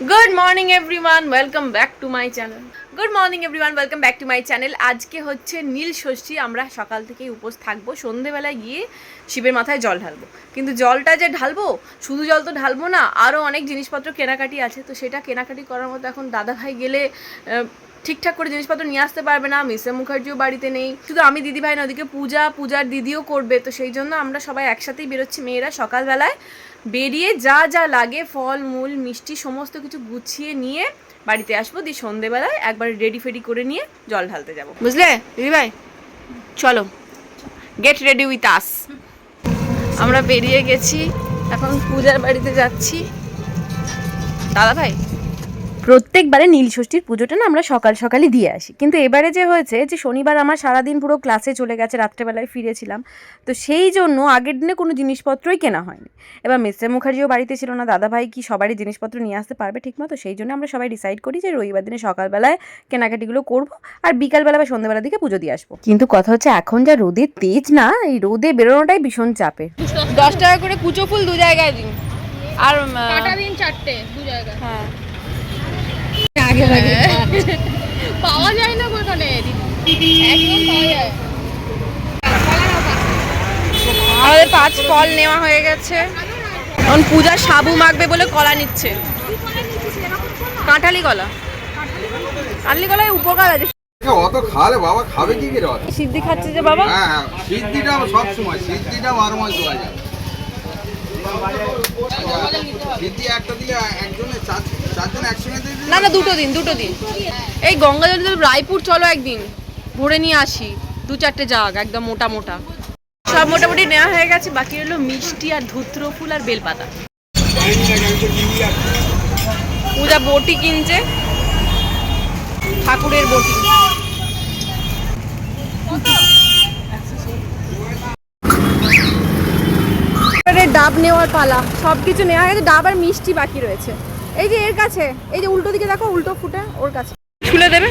Good morning everyone welcome back to my channel good morning everyone welcome back to my channel আজকে হচ্ছে নীল ষষ্ঠী। আমরা সকাল থেকেই উপোস থাকব। সন্ধেবেলায় গিয়ে শিবের মাথায় জল ঢালবো। কিন্তু জলটা যে ঢালবো, শুধু জল তো ঢালবো না আরও অনেক জিনিসপত্র কেনাকাটি আছে। তো সেটা কেনাকাটি করার মতো এখন দাদাভাই গেলে ঠিকঠাক করে জিনিসপত্র নিয়ে আসতে পারবে না মিসে মুখার্জিও বাড়িতে নেই। শুধু আমি দিদি ভাই না, ওদিকে পূজা, পূজার দিদিও করবে। তো সেই জন্য আমরা সবাই একসাথেই বেরোচ্ছি মেয়েরা সকালবেলায়। বেরিয়ে যা যা লাগে, ফল, মূল, মিষ্টি, সমস্ত কিছু গুছিয়ে নিয়ে বাড়িতে আসব। দিয়ে সন্ধেবেলায় একবার রেডি ফেডি করে নিয়ে জল ঢালতে যাব। বুঝলে? দিদি ভাই চলো। গেট রেডি উইথ আস আমরা বেরিয়ে গেছি, এখন পূজার বাড়িতে যাচ্ছি। দাদা ভাই প্রত্যেকবারে নীল ষষ্ঠীর পুজোটা না আমরা সকাল সকালই দিয়ে আসি। কিন্তু এবারে যে হয়েছে যে শনিবার আমার সারাদিন পুরো ক্লাসে চলে গেছে রাত্রেবেলায় ফিরেছিলাম তো সেই জন্য আগের দিনে কোনো জিনিসপত্রই কেনা হয়নি। এবার মিস্টার মুখার্জিও বাড়িতে ছিল না দাদাভাই কি সবারই জিনিসপত্র নিয়ে আসতে পারবে ঠিকমতো? সেই জন্য আমরা সবাই ডিসাইড করি যে রবিবার দিনে সকালবেলায় কেনাকাটিগুলো করব আর বিকালবেলা বা সন্ধ্যেবেলার দিকে পুজো দিয়ে আসব। কিন্তু কথা হচ্ছে এখন যা রোদের তেজ না এই রোদে বেরোনোটাই ভীষণ চাপে দশ টাকা করে কুচো ফুল দু জায়গায় দিন। আর কাটা দিন চারটে দু জায়গায়। হ্যাঁ। পাওয়া যায় না ওখানে একদম পাওয়া যায়। আমাদের পাঁচ ফল নেওয়া হয়ে গেছে। এখন পূজা সাবু মাখবে বলে কলা নিচ্ছে। কাঁঠালি কলা। কাঁঠালি কলায় উপকার আছে। অত খালে বাবা খাবে কি করে? সিদ্ধি খাচ্ছে যে বাবা। হ্যাঁ হ্যাঁ সিদ্ধিটা সব সময় সিদ্ধিটা বারো মাস দেওয়া যায়। সিদ্ধি একটা দিলে একজনে না না দুটো দিন দুটো দিন। এই গঙ্গা জল রায়পুর চলো একদিন। ভরে নিয়ে আসি। দু চারটে জাগ একদম মোটা মোটা। সব মোটামুটি নেওয়া হয়ে গেছে বাকি হলো মিষ্টি আর ধুত্র ফুল আর বেলপাতা। পূজা বটি কিনছে। ঠাকুরের বটি। ডাব নেওয়ার পালা। সব কিছু নেওয়া হয়ে গেছে ডাব আর মিষ্টি বাকি রয়েছে। এই যে এর কাছে এই যে উল্টো দিকে দেখো উল্টো ফুটে ওর কাছে। ছুলে দেবে?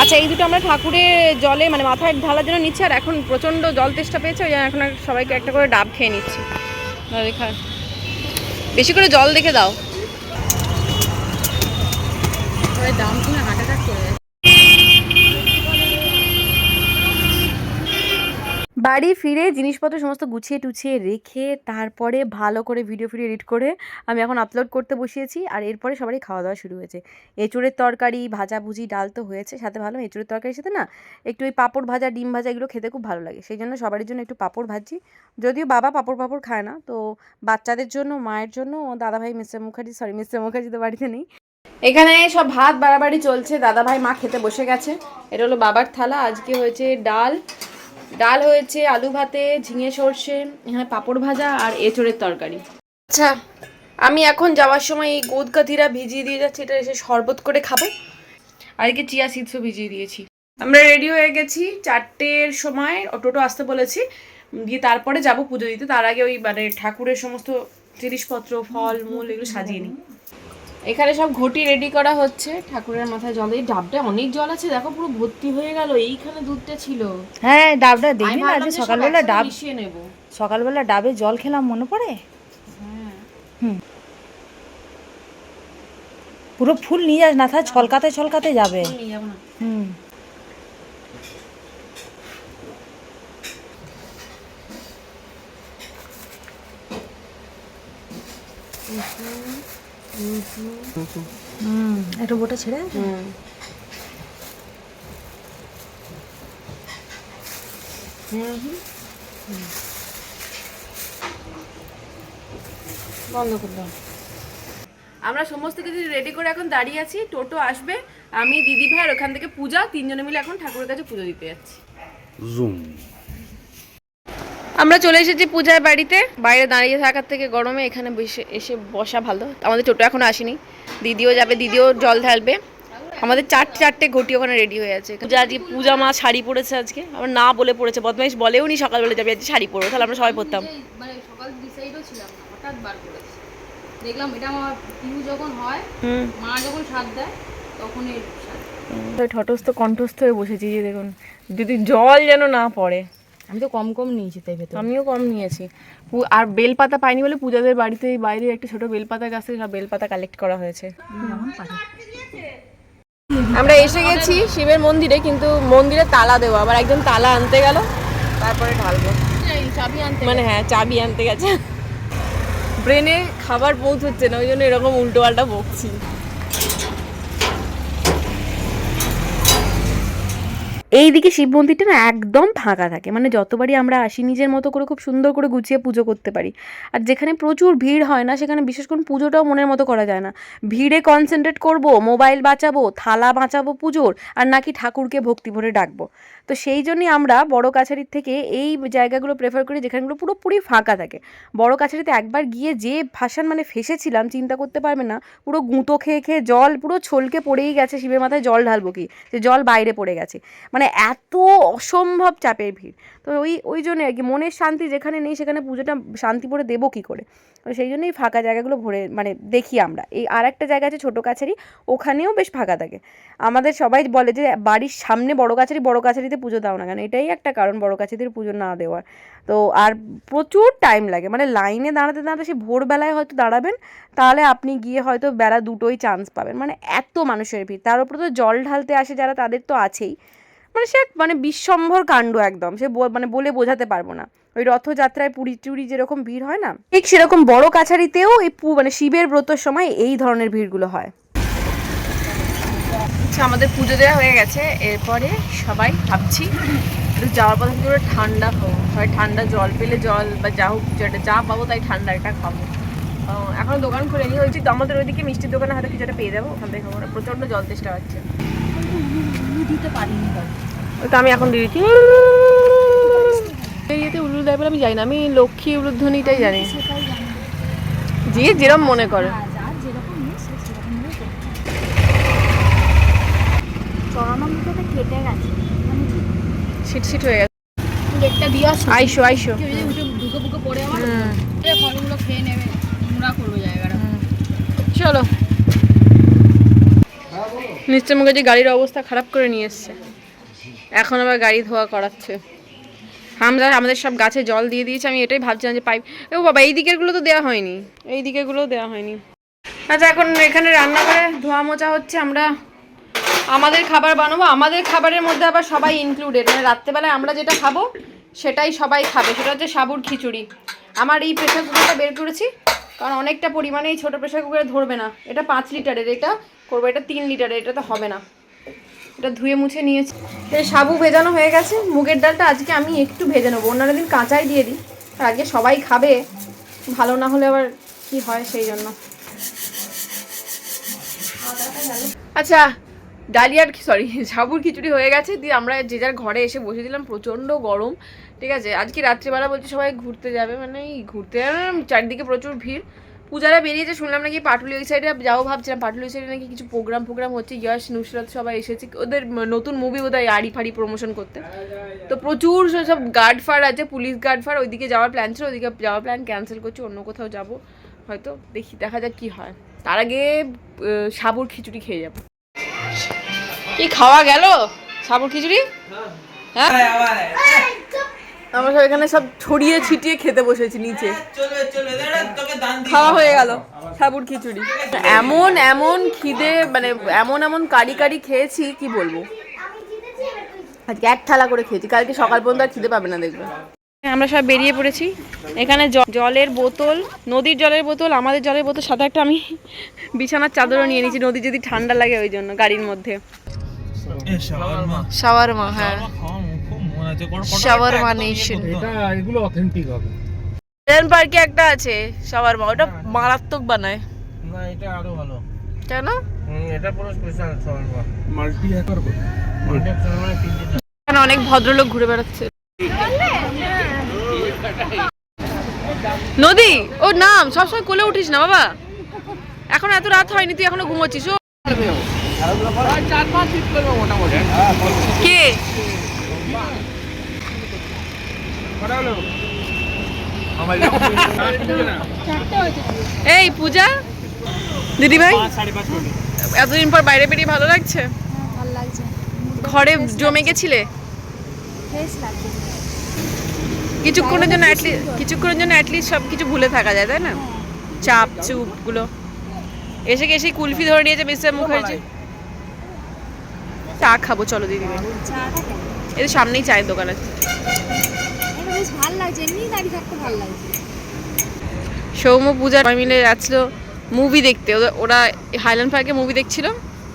আচ্ছা এই দুটো আমরা ঠাকুরের জলে মানে মাথায় ঢালার জন্য নিচ্ছি আর এখন প্রচণ্ড জল তেষ্টা পেয়েছে ওই জন্য এখন আর সবাইকে একটা করে ডাব খেয়ে নিচ্ছি। বেশি করে জল দেখে দাও। দাম শুনে হার্ট অ্যাটাক করে যায় বাড়ি ফিরে জিনিসপত্র সমস্ত গুছিয়ে টুছিয়ে রেখে তারপরে ভালো করে ভিডিও ফিডিও এডিট করে আমি এখন আপলোড করতে বসিয়েছি। আর এরপরে সবারই খাওয়া দাওয়া শুরু হয়েছে। এঁচুড়ের তরকারি, ভাজা ভুজি, ডাল তো হয়েছে। সাথে ভালো এঁচুড়ের তরকারির সাথে না একটু ওই পাঁপড় ভাজা, ডিম ভাজা এগুলো খেতে খুব ভালো লাগে। সেই জন্য সবারই জন্য একটু পাঁপড় ভাজি যদিও বাবা পাঁপড় পাঁপড় খায় না। তো বাচ্চাদের জন্য, মায়ের জন্য, দাদাভাই mister Mukherjee sorry mister Mukherjee তো বাড়িতে নেই। এখানে সব ভাত বাড়াবাড়ি চলছে। দাদাভাই মা খেতে বসে গেছে। এটা হলো বাবার থালা। আজকে হয়েছে ডাল। ডাল হয়েছে আলু ভাতে ঝিঙে সর্ষে এখানে পাঁপড় ভাজা আর এঁচড়ের তরকারি। আচ্ছা আমি এখন যাওয়ার সময় এই গোদ কাথিরা ভিজিয়ে দিয়ে যাচ্ছি এটা এসে শরবত করে খাব। আর এদিকে চিয়া সিডসও ভিজিয়ে দিয়েছি। আমরা রেডি হয়ে গেছি চারটের সময় টোটো আসতে বলেছি দিয়ে তারপরে যাব পুজো দিতে। তার আগে ওই মানে ঠাকুরের সমস্ত জিনিসপত্র ফল মূল এগুলো সাজিয়ে নিই। এখানে সব ঘটি রেডি করা হচ্ছে। ঠাকুরের মাথায় জল এই ডাবটা অনেক জল আছে দেখো পুরো ভর্তি হয়ে গেল। এইখানে দুধটা ছিল। হ্যাঁ ডাবটা দেখবি না সব সকালবেলা ডাব মিশিয়ে নেব। সকালবেলা ডাবে জল খেলাম মনে পড়ে? হুম। পুরো ফুল নিয়ে যাস না তাহলে ছলকাতে ছলকাতে যাবে। নিয়ে যাব না। হুম একটু বোটা ছেড়ে বন্ধ করলাম আমরা সমস্ত কিছু রেডি করে এখন দাঁড়িয়ে আছি টোটো আসবে আমি দিদি ভাই আর ওখান থেকে পূজা তিনজনে মিলে এখন ঠাকুরের কাছে পুজো দিতে যাচ্ছি। আমরা চলে এসেছি পূজার বাড়িতে। বাইরে দাঁড়িয়ে থাকার থেকে গরমে এখানে বসে এসে বসা ভালো। আমাদের টোটো এখনও আসেনি। দিদিও যাবে দিদিও জল ঢালবে। আমাদের চারটে চারটে ঘটি ওখানে রেডি হয়ে আছে। পূজা আজকে পূজা মা শাড়ি পরেছে আজকে। আমার না বলে পড়েছে বদমাইশ বলেও নি সকালবেলা যাবে আজকে শাড়ি পরো তাহলে আমরা সবাই পরতাম। মানে সকাল ছিলাম না হঠাৎ বার করেছি। দেখলাম এটা আমার যখন হয় হুম। মা যখন সাথ দেয় তখনই সাথ ঠটস্থ কণ্ঠস্থ হয়ে বসেছি যে দেখুন যদি জল যেন না পড়ে। আমি তো কম কম নিয়েছি তাই ভেতরে। আমিও কম নিয়েছি। আর বেলপাতা পাইনি বলে পূজাদের বাড়িতে বাইরে একটা ছোট বেলপাতা গাছ থেকে সব বেলপাতা কালেক্ট করা হয়েছে। আমরা এসে গেছি শিবের মন্দিরে, কিন্তু মন্দিরে তালা দেওয়া, আবার একজন তালা আনতে গেল, তারপরে ঢালবো। চাবি আনতে মানে হ্যাঁ চাবি আনতে গেছে। ব্রেনে খাবার পৌঁছচ্ছে না, ওই জন্য এরকম উল্টো পাল্টা বকছি। এইদিকে শিব মন্দিরটা না একদম ফাঁকা থাকে। মানে যতবারই আমরা আসি, নিজের মতো করে খুব সুন্দর করে গুছিয়ে পুজো করতে পারি। আর যেখানে প্রচুর ভিড় হয় না, সেখানে বিশেষ করে পুজোটাও মনের মতো করা যায় না। ভিড়ে কনসেন্ট্রেট করব মোবাইল বাঁচাবো, থালা বাঁচাবো পুজোর, আর নাকি ঠাকুরকে ভক্তি ভরে ডাকবো। তো সেই জন্যই আমরা বড় কাছারির থেকে এই জায়গাগুলো প্রেফার করি, যেখানগুলো পুরোপুরি ফাঁকা থাকে। বড় কাছারিতে একবার গিয়ে যে ভাসান মানে ফেসেছিলাম, চিন্তা করতে পারবে না, পুরো গুঁতো খেয়ে খেয়ে জল পুরো ছলকে পড়েই গেছে, শিবের মাথায় জল ঢালবো কি? যে জল বাইরে পড়ে গেছে। মানে এত অসম্ভব চাপের ভিড়। তো ওই ওই জন্য আর কি মনের শান্তি যেখানে নেই সেখানে পুজোটা শান্তি করে দেবো কী করে? তো সেই জন্যই ফাঁকা জায়গাগুলো ভরে মানে দেখি আমরা। এই আর একটা জায়গা আছে ছোটো কাছারি, ওখানেও বেশ ফাঁকা থাকে। আমাদের সবাই বলে যে বাড়ির সামনে বড় কাছারি, বড় কাছারিতে পুজো দাও না কেন? এটাই একটা কারণ বড় কাছারিতে পুজো না দেওয়ার। তো আর প্রচুর টাইম লাগে। মানে লাইনে দাঁড়াতে দাঁড়াতে সে ভোরবেলায় হয়তো দাঁড়াবেন, তাহলে আপনি গিয়ে হয়তো বেলা দুটোই চান্স পাবেন। মানে এত মানুষের ভিড়। তার উপরে তো জল ঢালতে আসে যারা, তাদের তো আছেই। মানে সে মানে বিশ্বম্ভর কাণ্ড একদম। সে মানে বলে বোঝাতে পারব না। ওই রথযাত্রায় পুরী টুরি যেরকম ভিড় হয় না, ঠিক সেরকম বড় কাছারিতেও এই মানে শিবের ব্রতর সময় এই ধরনের ভিড়গুলো হয়। আচ্ছা আমাদের পুজো দেওয়া হয়ে গেছে। এরপরে সবাই ভাবছি যাওয়ার পথে পুরো ঠান্ডা খাব হয় ঠান্ডা জল পেলে জল বা যা হোক যেটা যা পাবো তাই ঠান্ডা একটা খাব। এখন দোকান খুলেনি। হয়েছে তো আমাদের ওইদিকে মিষ্টির দোকানে হয়তো কিছুটা পেয়ে যাব। ওখান থেকে খাব। প্রচণ্ড জল তেষ্টা হচ্ছে দিতে পারিনি ওই তো আমি এখন দিয়ে দিচ্ছি। এরিয়াতে উলু দেয় বলে আমি জানি না আমি লক্ষ্মী উলুধ্বনিটাই জানি। যে যেরম মনে করে। কেটে গেছে। মানে হয়ে গেছে। দিয়ে আইসো আইসো। বুকে পড়ে আমার ফলগুলো খেয়ে নেবে। নোংরা করবে জায়গাটা। চলো। নিশ্চয় মুখে যে গাড়ির অবস্থা খারাপ করে নিয়ে এসছে। এখন আবার গাড়ি ধোয়া করাচ্ছে। আমরা আমাদের সব গাছে জল দিয়ে দিয়েছি। আমি এটাই ভাবছিলাম যে পাইপ ও বাবা, এই দিকেরগুলো তো দেওয়া হয়নি। এই দিকেরগুলোও দেওয়া হয়নি। আচ্ছা এখন এখানে রান্নাঘরে ধোয়া মোচা হচ্ছে। আমরা আমাদের খাবার বানাবো। আমাদের খাবারের মধ্যে আবার সবাই ইনক্লুডেড মানে রাত্রেবেলায় আমরা যেটা খাব, সেটাই সবাই খাবে। সেটা হচ্ছে সাবুর খিচুড়ি। আমার এই প্রেশার কুকারটা বের করেছি। কারণ অনেকটা পরিমাণে এই ছোটো প্রেশার কুকারে ধরবে না। এটা পাঁচ লিটারের, এটা করব, এটা তিন লিটারের, এটা তো হবে না। এটা ধুয়ে মুছে নিয়েছি। সাবু ভেজানো হয়ে গেছে। মুগের ডালটা আজকে আমি একটু ভেজে নেব। অন্যান্য দিন কাঁচাই দিয়ে দিই। আর আজকে সবাই খাবে। ভালো না হলে আবার কি হয় সেই জন্য। আচ্ছা ডালিয়ার সরি সাবুর খিচুড়ি হয়ে গেছে। দিয়ে আমরা যে যার ঘরে এসে বসে দিলাম। প্রচণ্ড গরম। ঠিক আছে? আজকে রাত্রিবেলা বলছি সবাই ঘুরতে যাবে মানে এই ঘুরতে যাবে চারিদিকে প্রচুর ভিড়। পূজারা বেরিয়েছে শুনলাম নাকি পাটুলি ওই সাইডে যাও ভাবছিলাম পাটুলি ওই সাইডে নাকি কিছু প্রোগ্রাম ফোগ্রাম হচ্ছে ইয়াশ নুসরাত সবাই এসেছে ওদের নতুন মুভি বোধহয় আড়ি ফাড়ি প্রমোশন করতে। তো প্রচুর সব- সব গার্ড ফার আছে পুলিশ গার্ড ফার ওইদিকে যাওয়ার প্ল্যান ছিল ওইদিকে যাওয়ার প্ল্যান ক্যান্সেল করছি অন্য কোথাও যাব হয়তো দেখি দেখা যাক কি হয়। তার আগে সাবুর খিচুড়ি খেয়ে যাব। কি খাওয়া গেল? সাবুর খিচুড়ি? হ্যাঁ? আমরা সব এখানে সব ছড়িয়ে ছিটিয়ে খেতে বসেছি নিচে। খাওয়া হয়ে গেল সাবুর খিচুড়ি। এমন এমন খিদে মানে এমন এমন কারি কারি খেয়েছি কি বলব? আজকে এক থালা করে খেয়েছি কালকে সকাল পর্যন্ত আর খিদে পাবে না দেখবে। আমরা সব বেরিয়ে পড়েছি। এখানে জ- জলের বোতল নদীর জলের বোতল আমাদের জলের বোতল সাথে একটা আমি বিছানার চাদরও নিয়ে নিয়েছি নদী যদি ঠান্ডা লাগে ওই জন্য গাড়ির মধ্যে। শাওয়ারমা হ্যাঁ। শাওয়ারমা নেশন এটা এগুলো অথেন্টিক হবে। চিলড্রেন পার্কে একটা আছে শাওয়ারমা ওটা মারাত্মক বানায়। না এটা আরও ভালো। কেন? এটা পুরো স্পেশাল শর্মা মাল্টি হ্যাকার এখানে অনেক ভদ্রলোক ঘুরে বেড়াচ্ছে। নদী ও নাম সবসময় কোলে উঠিস না বাবা। এখন এত রাত হয়নি তুই এখনও ঘুমোচ্ছিস ও। চার পাঁচ ফিট করবে মোটামুটি। কে? এই পূজা দিদি ভাই এতদিন পর বাইরে বেরিয়ে ভালো লাগছে? ঘরে জমে গেছিলে? কিছুক্ষণের জন্য কিছুক্ষণের জন্য অ্যাটলিস্ট সব কিছু ভুলে থাকা যায়, তাই না? চাপ, চুপগুলো। এসে সেই কুলফি ধরে নিয়েছে মিস্টার মুখার্জি। চা খাব, চলো দিদি এদের সামনেই চায়ের দোকান আছে। বেশ ভালো লাগছে এমনি দাঁড়িয়ে থাকতে ভালো লাগছে। সৌম্য পূজা সবাই মিলে যাচ্ছিল মুভি দেখতে। ওরা হাইল্যান্ড পার্কে মুভি দেখছিল।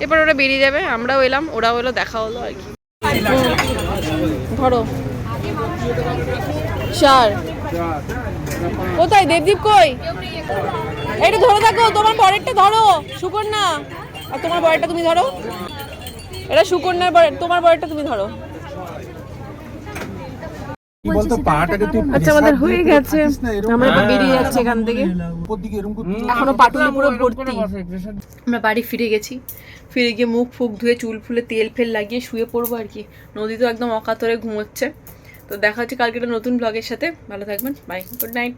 এবার ওরা বেরিয়ে যাবে, আমরাও এলাম, ওরাও এলো, দেখা হলো আর কি। ধরো। চার। কোথায়? দেবদীপ কই? এটা ধরে থাকো, তোমার বরেরটা ধরো, সুকন্যা। আর তোমার বরেরটা তুমি ধরো। এটা সুকন্যার বরের তোমার বরেরটা তুমি ধরো কি বলতো পাটাকে তুই আচ্ছা আমাদের হয়ে গেছে। আমরা বেরিয়ে যাচ্ছি এখান থেকে। উপর দিকে এরকম করতে এখনও পাটুলি পুরো ভর্তি। আমরা বাড়ি ফিরে গেছি। ফিরে গিয়ে মুখ ফুক ধুয়ে চুল ফুলে তেল ফেল লাগিয়ে শুয়ে পড়ব আর কি। নদী তো একদম অকাতরে ঘুমোচ্ছে। তো দেখা হচ্ছে কালকে একটা নতুন ব্লগের সাথে। ভালো থাকবেন। Bye good night